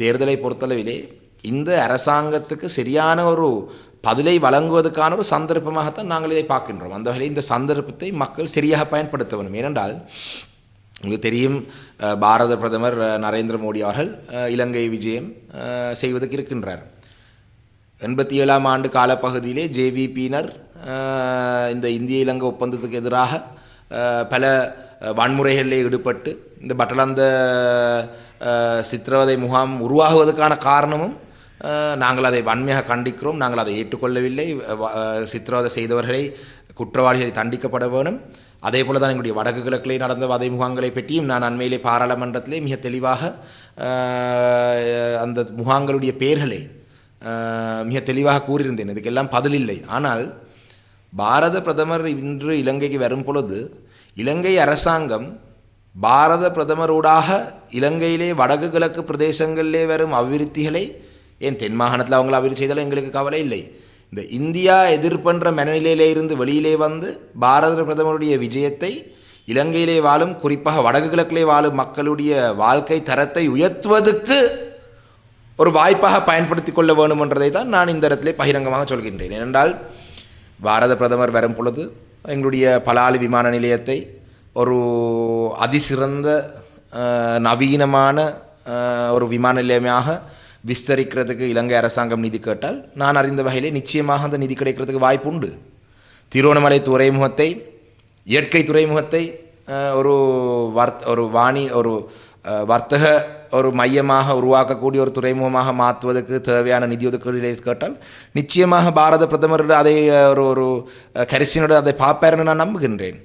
தேர்தலை பொறுத்தளவிலே இந்த அரசாங்கத்துக்கு சரியான ஒரு பதிலை வழங்குவதற்கான ஒரு சந்தர்ப்பமாகத்தான் நாங்கள் இதை பார்க்கின்றோம். அந்த வகையில் இந்த சந்தர்ப்பத்தை மக்கள் சரியாக பயன்படுத்த வேண்டும். ஏனென்றால் உங்களுக்கு தெரியும் பாரத பிரதமர் நரேந்திர மோடி அவர்கள் இலங்கை விஜயம் செய்வதற்கு இருக்கின்றார். எண்பத்தி ஏழாம் ஆண்டு காலப்பகுதியிலே ஜேவிபியினர் இந்த இந்திய இலங்கை ஒப்பந்தத்துக்கு எதிராக பல வன்முறைகளில் ஈடுபட்டு இந்த பட்டலந்த சித்திரவதை முகாம் உருவாகுவதற்கான காரணமும் நாங்கள் அதை வன்மையாக கண்டிக்கிறோம். நாங்கள் அதை ஏற்றுக்கொள்ளவில்லை. வ- சித்திரவதை செய்தவர்களை குற்றவாளிகளை தண்டிக்கப்பட வேணும். அதே போல தான் எங்களுடைய வடக்கு கிழக்கிலே நடந்த வதை முகாங்களை பற்றியும் நான் அண்மையிலே பாராளுமன்றத்திலே மிக தெளிவாக அந்த முகாங்களுடைய பெயர்களை மிக தெளிவாக கூறியிருந்தேன். இதுக்கெல்லாம் பதில் இல்லை. ஆனால் பாரத பிரதமர் இன்று இலங்கைக்கு வரும் பொழுது இலங்கை அரசாங்கம் பாரத பிரதமரூடாக இலங்கையிலே வடக்கு கிழக்கு பிரதேசங்களிலே வரும் அபிவிருத்திகளை ஏன் தென் மாகாணத்தில் அவங்கள அபிவிருத்தி செய்தாலும் எங்களுக்கு கவலை இல்லை. இந்த இந்தியா எதிர்ப்பன்ற மனநிலையிலே இருந்து வெளியிலே வந்து பாரத பிரதமருடைய விஜயத்தை இலங்கையிலே வாழும் குறிப்பாக வடக்கு கிழக்கிலே வாழும் மக்களுடைய வாழ்க்கை தரத்தை உயர்த்துவதற்கு ஒரு வாய்ப்பாக பயன்படுத்தி கொள்ள வேண்டும் என்றதை தான் நான் இந்த இடத்திலே பகிரங்கமாக சொல்கின்றேன். ஏனென்றால் பாரத பிரதமர் வரும் பொழுது எங்களுடைய பலாலி விமான நிலையத்தை ஒரு அதிசிறந்த நவீனமான ஒரு விமான நிலையமாக விஸ்தரிக்கிறதுக்கு இலங்கை அரசாங்கம் நிதி கேட்டால் நான் அறிந்த வகையிலே நிச்சயமாக அந்த நிதி கிடைக்கிறதுக்கு வாய்ப்பு உண்டு திருவண்ணாமலை துறைமுகத்தை இயற்கை துறைமுகத்தை ஒரு வர்த் ஒரு வாணி ஒரு வர்த்தக ஒரு மையமாக உருவாக்கக்கூடிய ஒரு துறைமுகமாக மாற்றுவதற்கு தேவையான நிதி ஒதுக்கீடுகளை கேட்டால் நிச்சயமாக பாரத பிரதமர் அதை ஒரு ஒரு கரிசினோடு அதை பார்ப்பாருன்னு நான் நம்புகின்றேன்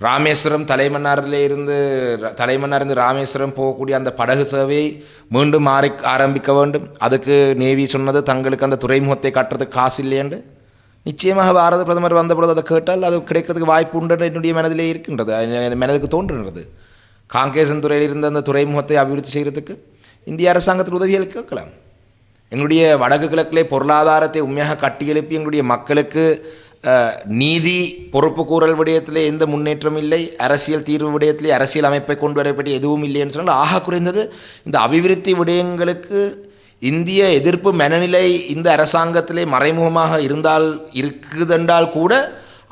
ராமேஸ்வரம் தலைமன்னாரில் இருந்து ர- இருந்து ராமேஸ்வரம் போகக்கூடிய அந்த படகு சேவையை மீண்டும் ஆரி ஆரம்பிக்க வேண்டும் அதுக்கு நேவி சொன்னது தங்களுக்கு அந்த துறைமுகத்தை கட்டுறதுக்கு காசு இல்லையண்டு நிச்சயமாக பாரத பிரதமர் வந்தபொழுது அதை கேட்டால் அது கிடைக்கிறதுக்கு வாய்ப்பு உண்டு என்னுடைய மனதிலே இருக்கின்றது மனதுக்கு தோன்றுகிறது காங்கேசன் துறையில் இருந்த அந்த துறைமுகத்தை அபிவிருத்தி செய்கிறதுக்கு இந்திய அரசாங்கத்தில் உதவிகள் கேட்கலாம் எங்களுடைய வடக்கு கிழக்கிலே பொருளாதாரத்தை உண்மையாக கட்டியெழுப்பி எங்களுடைய மக்களுக்கு நீதி பொறுப்பு கூறல் விடயத்திலே எந்த முன்னேற்றம் இல்லை. அரசியல் தீர்வு விடயத்திலே அரசியல் அமைப்பை கொண்டு வரப்பட்டு எதுவும் இல்லைன்னு சொன்னால் ஆக குறைந்தது இந்த அபிவிருத்தி விடயங்களுக்கு இந்திய எதிர்ப்பு மனநிலை இந்த அரசாங்கத்திலே மறைமுகமாக இருந்தால் இருக்குதென்றால் கூட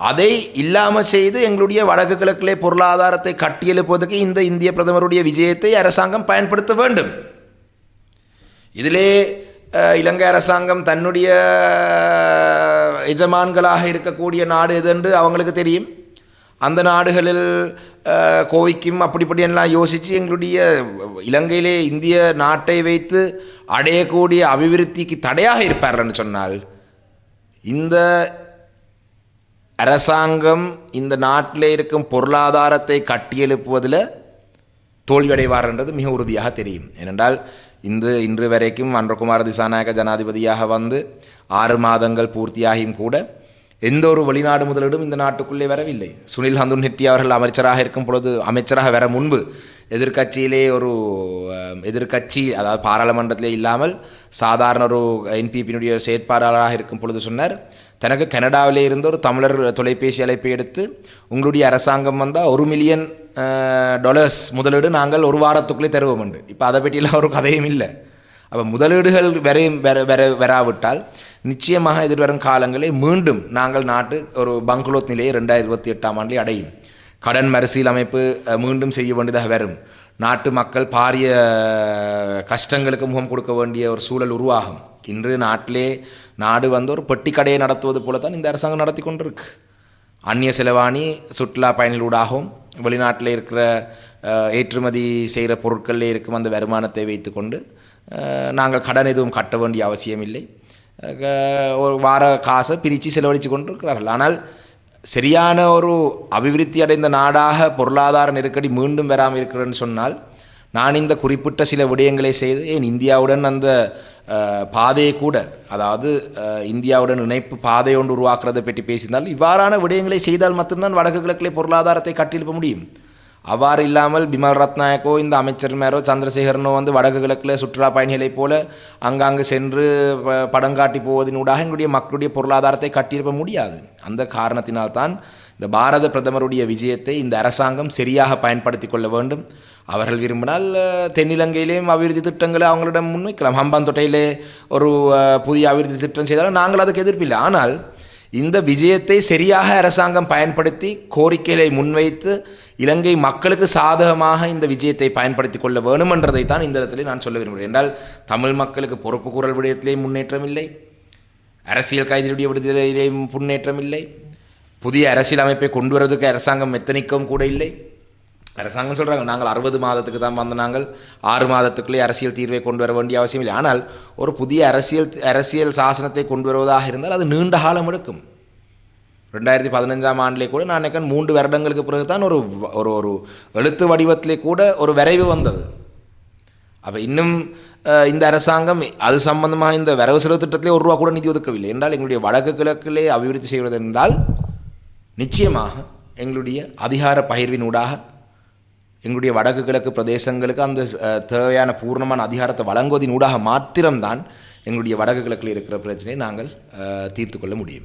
அதை இல்லாமல் செய்து எங்களுடைய வடக்கு கிழக்கிலே பொருளாதாரத்தை கட்டியெழுப்புவதற்கு இந்த இந்திய பிரதமருடைய விஜயத்தை அரசாங்கம் பயன்படுத்த வேண்டும். இதிலே இலங்கை அரசாங்கம் தன்னுடைய எஜமான்களாக இருக்கக்கூடிய நாடு எதென்று அவங்களுக்கு தெரியும். அந்த நாடுகளில் கோவிக்கும் அப்படிப்படி எல்லாம் யோசித்து எங்களுடைய இலங்கையிலே இந்திய நாட்டை வைத்து அடையக்கூடிய அபிவிருத்திக்கு தடையாக இருப்பார்ன்னு சொன்னால் இந்த அரசாங்கம் இந்த நாட்டில் இருக்கும் பொருளாதாரத்தை கட்டியெழுப்புவதில் தோல்வியடைவார்ன்றது மிக உறுதியாக தெரியும். ஏனென்றால் இந்த இன்று வரைக்கும் அன்றகுமார் திசாநாயக ஜனாதிபதியாக வந்து ஆறு மாதங்கள் பூர்த்தியாகியும் கூட எந்த ஒரு வெளிநாடு முதலீடும் இந்த நாட்டுக்குள்ளே வரவில்லை. சுனில் ஹந்துன் ஹெட்டி அவர்கள் அமைச்சராக இருக்கும் பொழுது அமைச்சராக வர முன்பு எதிர்கட்சியிலே ஒரு எதிர்கட்சி எதிர்க்கட்சி அதாவது பாராளுமன்றத்திலே இல்லாமல் சாதாரண ஒரு என்பிபியினுடைய செயற்பாடாளராக இருக்கும் பொழுது சொன்னார் தனக்கு கனடாவில் இருந்து ஒரு தமிழர் தொலைபேசி அழைப்பை எடுத்து உங்களுடைய அரசாங்கம் வந்தால் ஒரு மில்லியன் டாலர்ஸ் முதலீடு நாங்கள் ஒரு வாரத்துக்குள்ளே தருவோம் உண்டு இப்போ அதை பற்றியெல்லாம் ஒரு கதையும் இல்லை. அப்போ முதலீடுகள் வரையும் வர வர வராவிட்டால் நிச்சயமாக எதிர்வரும் காலங்களில் மீண்டும் நாங்கள் நாட்டு ஒரு பங்களோத் நிலையை ரெண்டாயிரத்தி இருபத்தி எட்டாம் ஆண்டில் அடையும். கடன் மறுசீலமைப்பு மீண்டும் செய்ய வேண்டியதாக வரும். நாட்டு மக்கள் பாரிய கஷ்டங்களுக்கு முகம் கொடுக்க வேண்டிய ஒரு சூழல் உருவாகும். இன்று நாட்டிலே நாடு வந்து ஒரு பெட்டி கடையை நடத்துவது போல தான் இந்த அரசாங்கம் நடத்தி கொண்டிருக்கு. அந்நிய செலவாணி சுற்றுலா பயணிகளூடாகவும் வெளிநாட்டில் இருக்கிற ஏற்றுமதி செய்கிற பொருட்களில் இருக்கும் அந்த வருமானத்தை வைத்துக்கொண்டு நாங்கள் கடன் எதுவும் கட்ட வேண்டிய அவசியம் இல்லை ஒரு வார காசை பிரித்து செலவழித்து கொண்டு இருக்கிறார்கள் ஆனால் சரியான ஒரு அபிவிருத்தி அடைந்த நாடாக பொருளாதார நெருக்கடி மீண்டும் வராமல் இருக்கிறேன்னு சொன்னால் நான் இந்த குறிப்பிட்ட சில விடயங்களை செய்து ஏன் இந்தியாவுடன் அந்த பாதையை கூட அதாவது இந்தியாவுடன் இணைப்பு பாதை ஒன்று உருவாக்குறதை பற்றி பேசினால் இவ்வாறான விடயங்களை செய்தால் மட்டும்தான் வடக்கு கிழக்கிலே பொருளாதாரத்தை கட்டியெழுப்ப முடியும். அவ்வாறு இல்லாமல் பிமல் ரத்நாயக்கோ இந்த அமைச்சர் மேரோ சந்திரசேகரனோ வந்து வடக்கு கிழக்கில் சுற்றுலா பயணிகளைப் போல அங்காங்கு சென்று ப- படம் காட்டி போவதனூடாக எங்களுடைய மக்களுடைய பொருளாதாரத்தை கட்டியிருப்ப முடியாது. அந்த காரணத்தினால்தான் இந்த பாரத பிரதமருடைய விஜயத்தை இந்த அரசாங்கம் சரியாக பயன்படுத்தி கொள்ள வேண்டும். அவர்கள் விரும்பினால் தென்னிலங்கையிலேயும் அபிவிருத்தி திட்டங்களை அவங்களிடம் முன்வைக்கலாம். ஹம்பாந்தொட்டையிலே ஒரு புதிய அபிவிருத்தி திட்டம் செய்தாலும் நாங்கள் அதுக்கு எதிர்ப்பில்லை ஆனால் இந்த விஜயத்தை சரியாக அரசாங்கம் பயன்படுத்தி கோரிக்கைகளை முன்வைத்து இலங்கை மக்களுக்கு சாதகமாக இந்த விஜயத்தை பயன்படுத்தி கொள்ள வேணுமென்றதை தான் இந்த இடத்திலே நான் சொல்ல விரும்புகிறேன். என்றால் தமிழ் மக்களுக்கு பொறுப்பு குரல் விடயத்திலே முன்னேற்றம் இல்லை. அரசியல் கைதியுடைய விடுதலையிலே முன்னேற்றம் இல்லை. புதிய அரசியல் அமைப்பை கொண்டு வரதுக்கு அரசாங்கம் எத்தனைக்கும் கூட இல்லை. அரசாங்கம் சொல்கிறாங்க நாங்கள் அறுபது மாதத்துக்கு தான் வந்த நாங்கள். ஆறு மாதத்துக்குள்ளே அரசியல் தீர்வை கொண்டு வர வேண்டிய அவசியம் இல்லை. ஆனால் ஒரு புதிய அரசியல் அரசியல் சாசனத்தை கொண்டு வருவதாக இருந்தால் அது நீண்ட காலம் எடுக்கும். ரெண்டாயிரத்தி பதினஞ்சாம் ஆண்டிலே கூட நான் நினைக்கிறேன் மூன்று வருடங்களுக்கு பிறகு தான் ஒரு ஒரு ஒரு எழுத்து வடிவத்திலே கூட ஒரு விரைவு வந்தது. அப்போ இன்னும் இந்த அரசாங்கம் அது சம்பந்தமாக இந்த வரவு செலவு திட்டத்திலே ஒரு ரூபா கூட நிதி ஒதுக்கவில்லை என்றால் எங்களுடைய வடக்கு கிழக்கிலே அபிவிருத்தி செய்வது என்றால் நிச்சயமாக எங்களுடைய அதிகார பகிர்வினூடாக எங்களுடைய வடக்கு கிழக்கு பிரதேசங்களுக்கு அந்த தேவையான பூர்ணமான அதிகாரத்தை வழங்குவதினூடாக மாத்திரம்தான் எங்களுடைய வடக்கு கிழக்கில் இருக்கிற பிரச்சனையை நாங்கள் தீர்த்து கொள்ள முடியும்.